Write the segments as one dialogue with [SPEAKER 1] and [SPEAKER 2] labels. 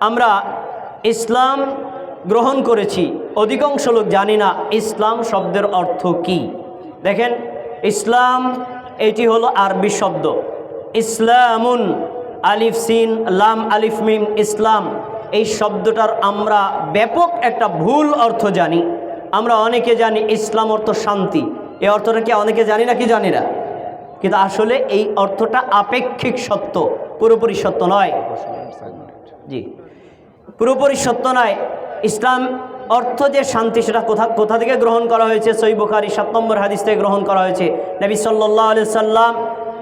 [SPEAKER 1] আমরা ইসলাম গ্রহণ করেছি। অধিকাংশ লোক জানি না ইসলাম শব্দের অর্থ কি। দেখেন, ইসলাম এটি হলো আরবি শব্দ। ইসলামুন, আলিফ, সিন, লাম, আলিফ, মিম, ইসলাম। এই শব্দটার আমরা ব্যাপক একটা ভুল অর্থ জানি। আমরা অনেকে জানি ইসলাম অর্থ শান্তি। এই অর্থটা কি অনেকে জানি না কি জানি না? কিন্তু আসলে এই অর্থটা আপেক্ষিক সত্য। পুরোপুরি সত্য নয়। জি। পুরোপুরি সত্য নয়। ইসলাম অর্থ যে শান্তি সেটা কোথা কোথা থেকে গ্রহণ করা হয়েছে? সই বুখারি সাত নম্বর হাদিস থেকে গ্রহণ করা হয়েছে। নবী সাল্লাহ আলি সাল্লাম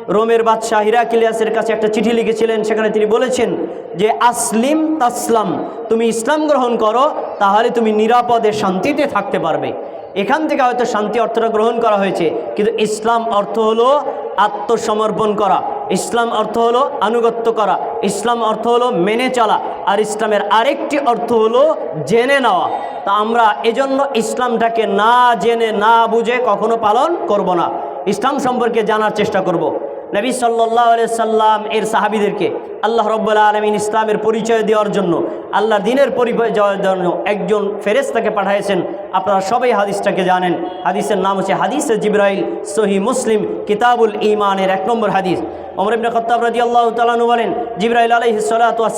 [SPEAKER 1] রোমের বাদশাহ হিরাকিলিয়াসের কাছে একটা চিঠি লিখেছিলেন। সেখানে তিনি বলেছেন যে, আসলিম তাসলাম, তুমি ইসলাম গ্রহণ করো, তাহলে তুমি নিরাপদে শান্তিতে থাকতে পারবে। এখান থেকে হয়তো শান্তি অর্থটা গ্রহণ করা হয়েছে। কিন্তু ইসলাম অর্থ হলো আত্মসমর্পণ করা। ইসলাম অর্থ হলো আনুগত্য করা। ইসলাম অর্থ হলো মেনে চলা। আর ইসলামের আরেকটি অর্থ হলো জেনে নেওয়া। তা আমরা এজন্য ইসলামটাকে না জেনে না বুঝে কখনো পালন করব না। ইসলাম সম্পর্কে জানার চেষ্টা করব। নবী সাল্লাহ সাল্লাম, এর সাহাবিদেরকে আল্লাহ রব্বুল্লা আলমিন ইসলামের পরিচয় দেওয়ার জন্য, আল্লাহর দিনের পরিচয় দেওয়ার জন্য একজন ফেরেস্তাকে পাঠাইছেন। আপনারা সবাই হাদিসটাকে জানেন। হাদিসের নাম হচ্ছে হাদিসে জিব্রাইল সহি মুসলিম, কিতাবুল ইমানের এক নম্বর হাদিস। অমর ইবনে খত্তাব রাজি আল্লাহ তালানু বলেন, জিব্রাইল আলহি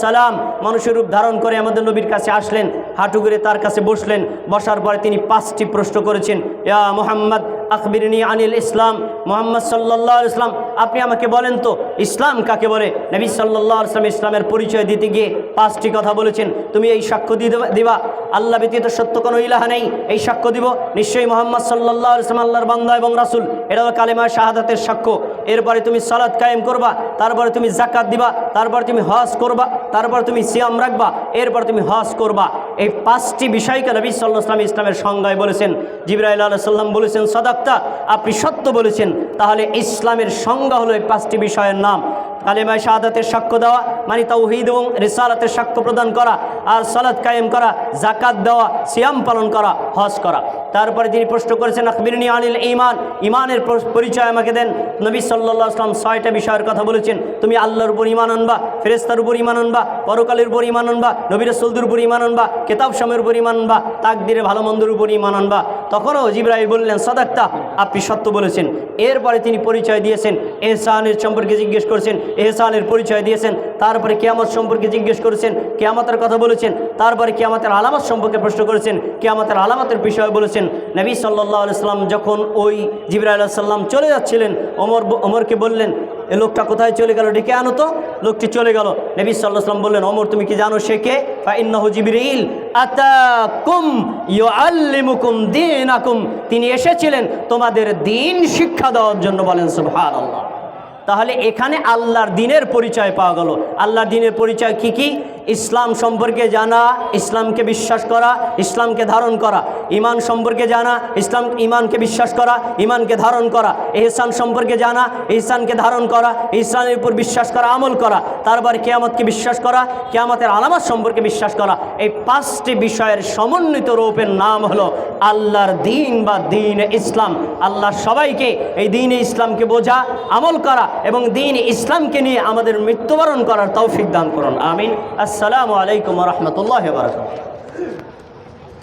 [SPEAKER 1] সালাম মানুষের রূপ ধারণ করে আমাদের নবীর কাছে আসলেন, হাঁটু করে তার কাছে বসলেন, বসার পরে তিনি পাঁচটি প্রশ্ন করেছেন, ইয়া মোহাম্মদ আকবিরনি আনিল ইসলাম মোহাম্মদ সাল্লাহ ইসলাম আপনি আমাকে বলেন তো, ইসলাম কাকে বলে? নবী সাল্লাহ ইসলাম ইসলামের পরিচয় দিতে গিয়ে পাঁচটি কথা বলেছেন। তুমি এই সাক্ষ্য দিয়ে দিবা আল্লাহ ব্যতীত সত্য কোনো ইলাহা নেই। এই সাক্ষ্য দিব। নিশ্চয়ই মোহাম্মদ সাল্লাহ ইসলাম আল্লাহর বান্দা এবং রাসুল। এটা হলো কালেমা শাহাদাতের সাক্ষ্য। এরপরে তুমি সালাদ কায়েম করবা। তারপরে তুমি জাকাত দিবা। তারপর তুমি হজ করবা। তারপর তুমি সিয়াম রাখবা। এরপর তুমি হজ করবা। এই পাঁচটি বিষয়কে নবী সাল্লাহ ইসলাম ইসলামের সংজ্ঞায় বলেছেন। জিবরাইল আল্লাহ সাল্লাম বলেছেন, সদাক্তা, আপনি সত্য বলেছেন। তাহলে ইসলামের সংজ্ঞা হলো এই পাঁচটি বিষয়ের নাম। কালেমায় শাহাদাতের সাক্ষ্য দেওয়া মানে তাওহিদ এবং রিসালাতের সাক্ষ্য প্রদান করা, আর সালাদ কায়েম করা জাকাত দেওয়া, সিয়াম পালন করা, হজ করা। তারপরে তিনি প্রশ্ন করেছেন আকবিরনি আনিল ইমান ইমানের পরিচয় আমাকে দেন। নবী সাল্লাহ আসলাম ছয়টা বিষয়ের কথা বলেছেন। তুমি আল্লাহর উপর ইমান আনবা ফেরেস্তার উপর ইমান আনবা, পরকালের উপর ইমান আনবা নবীর সৌদুর উপর ইমান আনবা, কেতাব সময়ের উপর ইমান আনবা তাকদিরে ভালো মন্দর উপর ইমান আনবা। তখনও জিব্রাহিম বললেন, সদাক্তা, আপনি সত্য বলেছেন। এরপরে তিনি পরিচয় দিয়েছেন, এহসানের সম্পর্কে জিজ্ঞেস করেছেন, এহসানের পরিচয় দিয়েছেন, তারপরে কেয়ামত সম্পর্কে জিজ্ঞেস করেছেন, কেয়ামতের কথা বলেছেন, তারপরে কেয়ামতের আলামত সম্পর্কে প্রশ্ন করেছেন, কেয়ামতের আলামতের বিষয় বলেছেন। নবী সাল্লাহ আলাইসাল্লাম যখন ওই জিবরা আলাহিসাল্লাম চলে যাচ্ছিলেন অমর অমরকে বললেন, এ লোকটা কোথায় চলে গেল? ডেকে আনো তো। লোকটি চলে গেল। নবী সাল্লাহ সাল্লাম বললেন অমর তুমি কি জানো সে কে? জিবরিল আতাকুম তিনি এসেছিলেন, তোমাদের দিন শিক্ষা দেওয়ার জন্য বলেন, সুবহানাল্লাহ। তাহলে এখানে আল্লাহর দিনের পরিচয় পাওয়া গেল। আল্লাহর দিনের পরিচয় কি কি? ইসলাম সম্পর্কে জানা, ইসলামকে বিশ্বাস করা, ইসলামকে ধারণ করা। ইমান সম্পর্কে জানা, ইসলাম ইমানকে বিশ্বাস করা ইমানকে ধারণ করা। এহসান সম্পর্কে জানা ইহসানকে ধারণ করা ইসলামের উপর বিশ্বাস করা, আমল করা। তারপর কেয়ামতকে বিশ্বাস করা, কেয়ামতের আলামত সম্পর্কে বিশ্বাস করা। এই পাঁচটি বিষয়ের সমন্বিত রূপের নাম হলো আল্লাহর দিন বা দিন ইসলাম। আল্লাহ সবাইকে এই দিন ইসলামকে বোঝা, আমল করা এবং দিন ইসলামকে নিয়ে আমাদের মৃত্যুবরণ করার তৌফিক দান করুন। আমিন। আসসালামু আলাইকুম রহমতুল্লাহ বারকাত